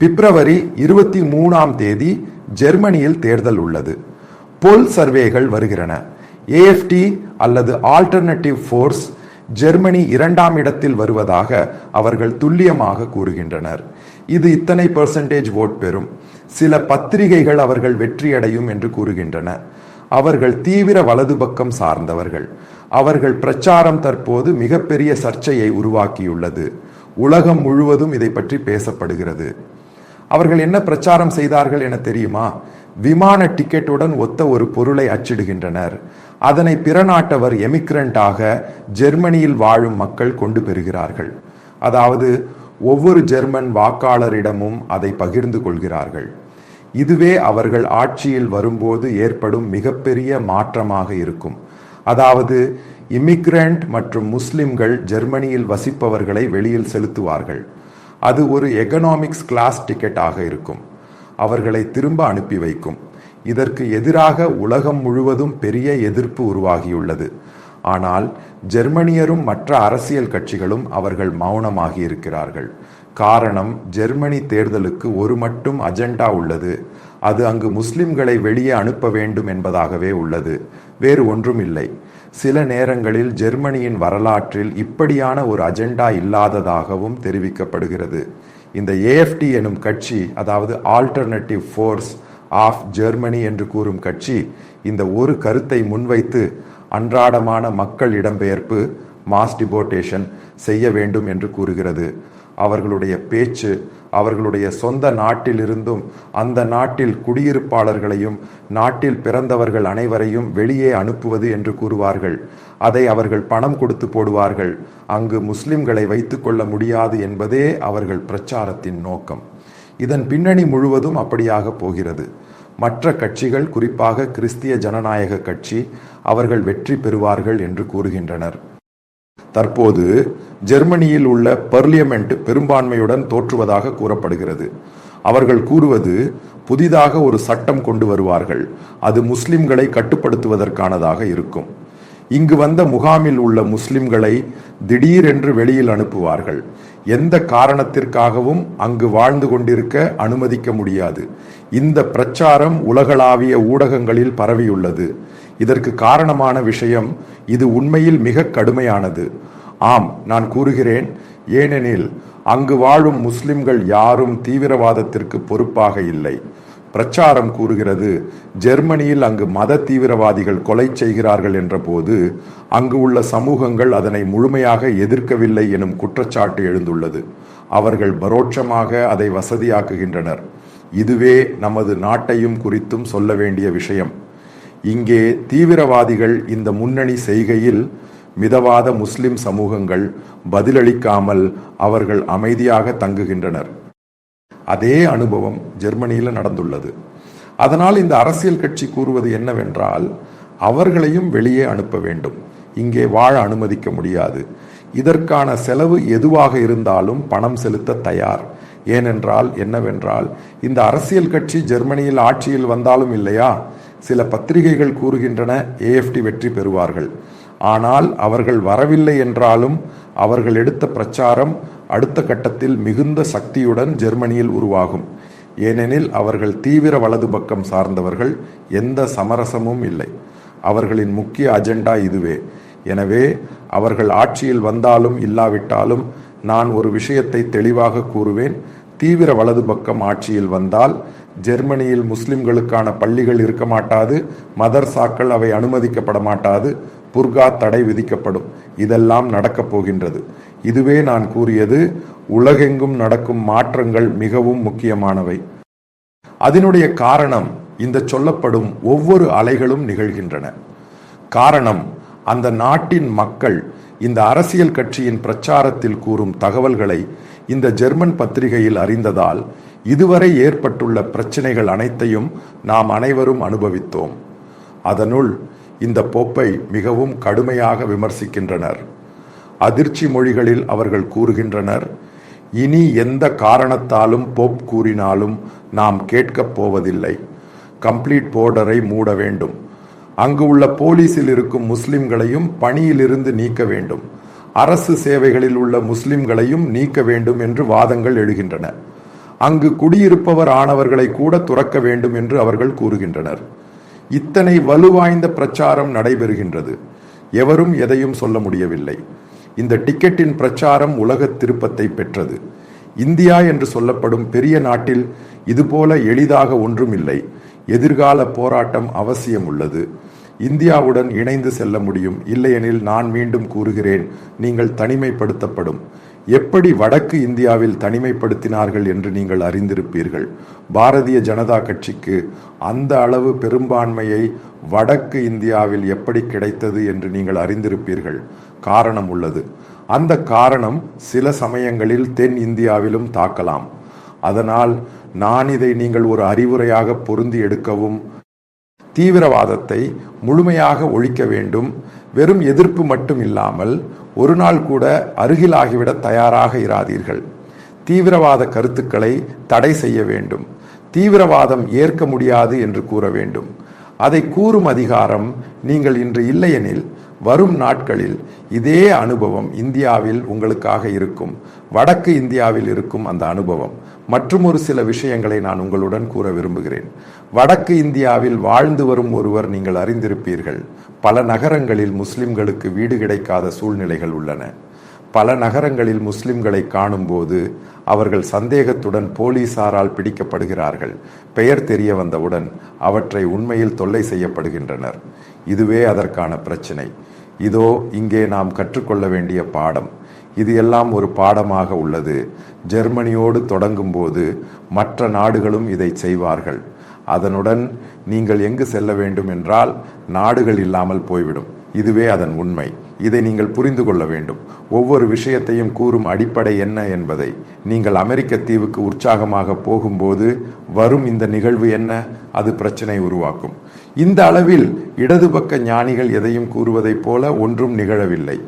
பிப்ரவரி இருபத்தி மூணாம் தேதி ஜெர்மனியில் தேர்தல் உள்ளது. பொல் சர்வேகள் வருகிறன. ஏஎஃப்டி அல்லது ஆல்டர்னேட்டிவ் ஃபோர்ஸ் ஜெர்மனி இரண்டாம் இடத்தில் வருவதாக அவர்கள் துல்லியமாக கூறுகின்றனர். இது இத்தனை பெர்சன்டேஜ் ஓட் பெறும். சில பத்திரிகைகள் அவர்கள் வெற்றியடையும் என்று கூறுகின்றன. அவர்கள் தீவிர வலது பக்கம் சார்ந்தவர்கள். அவர்கள் பிரச்சாரம் தற்போது மிகப்பெரிய சர்ச்சையை உருவாக்கியுள்ளது. உலகம் முழுவதும் இதை பற்றி பேசப்படுகிறது. அவர்கள் என்ன பிரச்சாரம் செய்தார்கள் என தெரியுமா? விமான டிக்கெட்டுடன் ஒத்த ஒரு பொருளை அச்சிடுகின்றனர். அதனை பிற நாட்டவர் எமிக்ரண்டாக ஜெர்மனியில் வாழும் மக்கள் கொண்டு பெறுகிறார்கள். அதாவது ஒவ்வொரு ஜெர்மன் வாக்காளரிடமும் அதை பகிர்ந்து கொள்கிறார்கள். இதுவே அவர்கள் ஆட்சியில் வரும்போது ஏற்படும் மிகப்பெரிய மாற்றமாக இருக்கும். அதாவது இமிக்ரண்ட் மற்றும் முஸ்லிம்கள் ஜெர்மனியில் வசிப்பவர்களை வெளியில் செலுத்துவார்கள். அது ஒரு எகனாமிக்ஸ் கிளாஸ் டிக்கெட்டாக இருக்கும். அவர்களை திரும்ப அனுப்பி வைக்கும். இதற்கு எதிராக உலகம் முழுவதும் பெரிய எதிர்ப்பு உருவாகியுள்ளது. ஆனால் ஜெர்மனியரும் மற்ற அரசியல் கட்சிகளும் அவர்கள் மௌனமாகி இருக்கிறார்கள். காரணம் ஜெர்மனி தேர்தலுக்கு ஒரு மட்டும் அஜெண்டா உள்ளது. அது அங்கு முஸ்லிம்களை வெளியே அனுப்ப வேண்டும் என்பதாகவே உள்ளது. வேறு ஒன்றும் இல்லை. சில நேரங்களில் ஜெர்மனியின் வரலாற்றில் இப்படியான ஒரு அஜெண்டா இல்லாததாகவும் தெரிவிக்கப்படுகிறது. இந்த ஏஎஃப்டி எனும் கட்சி அதாவது ஆல்டர்னேட்டிவ் ஃபோர்ஸ் ஆஃப் ஜெர்மனி என்று கூறும் கட்சி இந்த ஒரு கருத்தை முன்வைத்து அன்றாடமான மக்கள் இடம்பெயர்ப்பு மாஸ் டிபோர்டேஷன் செய்ய வேண்டும் என்று கூறுகிறது. அவர்களுடைய பேச்சு அவர்களுடைய சொந்த நாட்டிலிருந்தும் அந்த நாட்டில் குடியிருப்பாளர்களையும் நாட்டில் பிறந்தவர்கள் அனைவரையும் வெளியே அனுப்புவது என்று கூறுவார்கள். அதை அவர்கள் பணம் கொடுத்து போடுவார்கள். அங்கு முஸ்லிம்களை வைத்துக்கொள்ள முடியாது என்பதே அவர்கள் பிரச்சாரத்தின் நோக்கம். இதன் பின்னணி முழுவதும் அப்படியாக போகிறது. மற்ற கட்சிகள் குறிப்பாக கிறிஸ்திய ஜனநாயக கட்சி அவர்கள் வெற்றி பெறுவார்கள் என்று கூறுகின்றனர். தற்போது ஜெர்மனியில் உள்ள பர்லியமெண்ட் பெரும்பான்மையுடன் தோற்றுவதாக கூறப்படுகிறது. அவர்கள் கூறுவது புதிதாக ஒரு சட்டம் கொண்டு வருவார்கள். அது முஸ்லிம்களை கட்டுப்படுத்துவதற்கானதாக இருக்கும். இங்கு வந்த முகாமில் உள்ள முஸ்லிம்களை திடீரென்று வெளியில் அனுப்புவார்கள். எந்த காரணத்திற்காகவும் அங்கு வாழ்ந்து கொண்டிருக்க அனுமதிக்க முடியாது. இந்த பிரச்சாரம் உலகளாவிய ஊடகங்களில் பரவியுள்ளது. இதற்கு காரணமான விஷயம் இது உண்மையில் மிக கடுமையானது. ஆம் நான் கூறுகிறேன் ஏனெனில் அங்கு வாழும் முஸ்லிம்கள் யாரும் தீவிரவாதத்திற்கு பொறுப்பாக இல்லை. பிரச்சாரம் கூறுகிறது ஜெர்மனியில் அங்கு மத தீவிரவாதிகள் கொலை செய்கிறார்கள் என்றபோது அங்கு உள்ள சமூகங்கள் அதனை முழுமையாக எதிர்க்கவில்லை எனும் குற்றச்சாட்டு எழுந்துள்ளது. அவர்கள் பரோட்சமாக அதை வசதியாக்குகின்றனர். இதுவே நமது நாட்டையும் குறித்தும் சொல்ல வேண்டிய விஷயம். இங்கே தீவிரவாதிகள் இந்த முன்னணி செய்கையில் மிதவாத முஸ்லிம் சமூகங்கள் பதிலளிக்காமல் அவர்கள் அமைதியாக தங்குகின்றனர். அதே அனுபவம் ஜெர்மனியில் நடந்துள்ளது. அதனால் இந்த அரசியல் கட்சி கூறுவது என்னவென்றால் அவர்களையும் வெளியே அனுப்ப வேண்டும். இங்கே வாழ அனுமதிக்க முடியாது. இதற்கான செலவு எதுவாக இருந்தாலும் பணம் செலுத்த தயார். ஏனென்றால் என்னவென்றால் இந்த அரசியல் கட்சி ஜெர்மனியில் ஆட்சியில் வந்தாலும் இல்லையா? சில பத்திரிகைகள் கூறுகின்றன ஏஎஃப்டி வெற்றி பெறுவார்கள். ஆனால் அவர்கள் வரவில்லை என்றாலும் அவர்கள் எடுத்த பிரச்சாரம் அடுத்த கட்டத்தில் மிகுந்த சக்தியுடன் ஜெர்மனியில் உருவாகும். ஏனெனில் அவர்கள் தீவிர வலது பக்கம் சார்ந்தவர்கள் எந்த சமரசமும் இல்லை. அவர்களின் முக்கிய அஜெண்டா இதுவே. எனவே அவர்கள் ஆட்சியில் வந்தாலும் இல்லாவிட்டாலும் நான் ஒரு விஷயத்தை தெளிவாக கூறுவேன். தீவிர வலது பக்கம் ஆட்சியில் வந்தால் ஜெர்மனியில் முஸ்லிம்களுக்கான பள்ளிகள் இருக்க மாட்டாது மதர்சாக்கள் அவை அனுமதிக்கப்பட மாட்டாது புர்கா தடை விதிக்கப்படும். இதெல்லாம் நடக்கப் போகின்றது. இதுவே நான் கூறியது உலகெங்கும் நடக்கும் மாற்றங்கள் மிகவும் முக்கியமானவை. அதனுடைய காரணம் இந்த சொல்லப்படும் ஒவ்வொரு அலைகளும் நிகழ்கின்றன. காரணம் அந்த நாட்டின் மக்கள் இந்த அரசியல் கட்சியின் பிரச்சாரத்தில் கூறும் தகவல்களை இந்த ஜெர்மன் பத்திரிகையில் அறிந்ததால் இதுவரை ஏற்பட்டுள்ள பிரச்சனைகள் அனைத்தையும் நாம் அனைவரும் அனுபவித்தோம். அதனுள் இந்த போப்பை மிகவும் கடுமையாக விமர்சிக்கின்றனர். அதிர்ச்சி மொழிகளில் அவர்கள் கூறுகின்றனர் இனி எந்த காரணத்தாலும் போப் கூறினாலும் நாம் கேட்கப் போவதில்லை. கம்ப்ளீட் போர்டரை மூட வேண்டும். அங்கு உள்ள போலீஸில் இருக்கும் முஸ்லிம்களையும் பணியிலிருந்து நீக்க வேண்டும். அரசு சேவைகளில் உள்ள முஸ்லிம்களையும் நீக்க வேண்டும் என்று வாதங்கள் எழுகின்றன. அங்கு குடியிருப்பவர் ஆனவர்களை கூட துறக்க வேண்டும் என்று அவர்கள் கூறுகின்றனர். இத்தனை வலுவாய்ந்த பிரச்சாரம் நடைபெறுகின்றது. எவரும் எதையும் சொல்ல முடியவில்லை. இந்த டிக்கெட்டின் பிரச்சாரம் உலக திருப்பத்தை பெற்றது. இந்தியா என்று சொல்லப்படும் பெரிய நாட்டில் இதுபோல எளிதாக ஒன்றும் இல்லை எதிர்கால போராட்டம் அவசியம் உள்ளது இந்தியாவுடன் இணைந்து செல்ல முடியும். இல்லையெனில் நான் மீண்டும் கூறுகிறேன். நீங்கள் தனிமைப்படுத்தப்படும். எப்படி வடக்கு இந்தியாவில் தனிமைப்படுத்தினார்கள் என்று நீங்கள் அறிந்திருப்பீர்கள். பாரதிய ஜனதா கட்சிக்கு அந்த அளவு பெரும்பான்மையை வடக்கு இந்தியாவில் எப்படி கிடைத்தது என்று நீங்கள் அறிந்திருப்பீர்கள். காரணம் உள்ளது. அந்த காரணம் சில சமயங்களில் தென் இந்தியாவிலும் தாக்கலாம். அதனால் நான் இதை நீங்கள் ஒரு அறிவுரையாக பொருந்தி எடுக்கவும் தீவிரவாதத்தை முழுமையாக ஒழிக்க வேண்டும். வெறும் எதிர்ப்பு மட்டும் இல்லாமல் ஒரு நாள் கூட அருகிலாகிவிட தயாராக இராதீர்கள். தீவிரவாத கருத்துக்களை தடை செய்ய வேண்டும். தீவிரவாதம் ஏற்க முடியாது என்று கூற வேண்டும். அதை கூறும் அதிகாரம் நீங்கள் இன்று இல்லையெனில் வரும் நாட்களில் இதே அனுபவம் இந்தியாவில் உங்களுக்காக இருக்கும். வடக்கு இந்தியாவில் இருக்கும் அந்த அனுபவம். மற்றும் ஒரு சில விஷயங்களை நான் உங்களுடன் கூற விரும்புகிறேன். வடக்கு இந்தியாவில் வாழ்ந்து வரும் ஒருவர் நீங்கள் அறிந்திருப்பீர்கள். பல நகரங்களில் முஸ்லிம்களுக்கு வீடு கிடைக்காத சூழ்நிலைகள் உள்ளன. பல நகரங்களில் முஸ்லிம்களை காணும்போது அவர்கள் சந்தேகத்துடன் போலீசாரால் பிடிக்கப்படுகிறார்கள். பெயர் தெரிய வந்தவுடன் அவற்றை உண்மையில் தொல்லை செய்யப்படுகின்றனர். இதுவே அதற்கான பிரச்சனை. இதோ இங்கே நாம் கற்றுக்கொள்ள வேண்டிய பாடம். இது எல்லாம் ஒரு பாடமாக உள்ளது. ஜெர்மனியோடு தொடங்கும்போது மற்ற நாடுகளும் இதை செய்வார்கள். அதனுடன் நீங்கள் எங்கு செல்ல வேண்டும் என்றால் நாடுகள் இல்லாமல் போய்விடும். இதுவே அதன் உண்மை. இதை நீங்கள் புரிந்து கொள்ள வேண்டும். ஒவ்வொரு விஷயத்தையும் கூறும் அடிப்படை என்ன என்பதை. நீங்கள் அமெரிக்க தீவுக்கு உற்சாகமாக போகும்போது வரும் இந்த நிகழ்வு என்ன? அது பிரச்சனை உருவாக்கும். இந்த அளவில் இடதுபக்க ஞானிகள் எதையும் கூறுவதைப் போல ஒன்றும் நிகழவில்லை.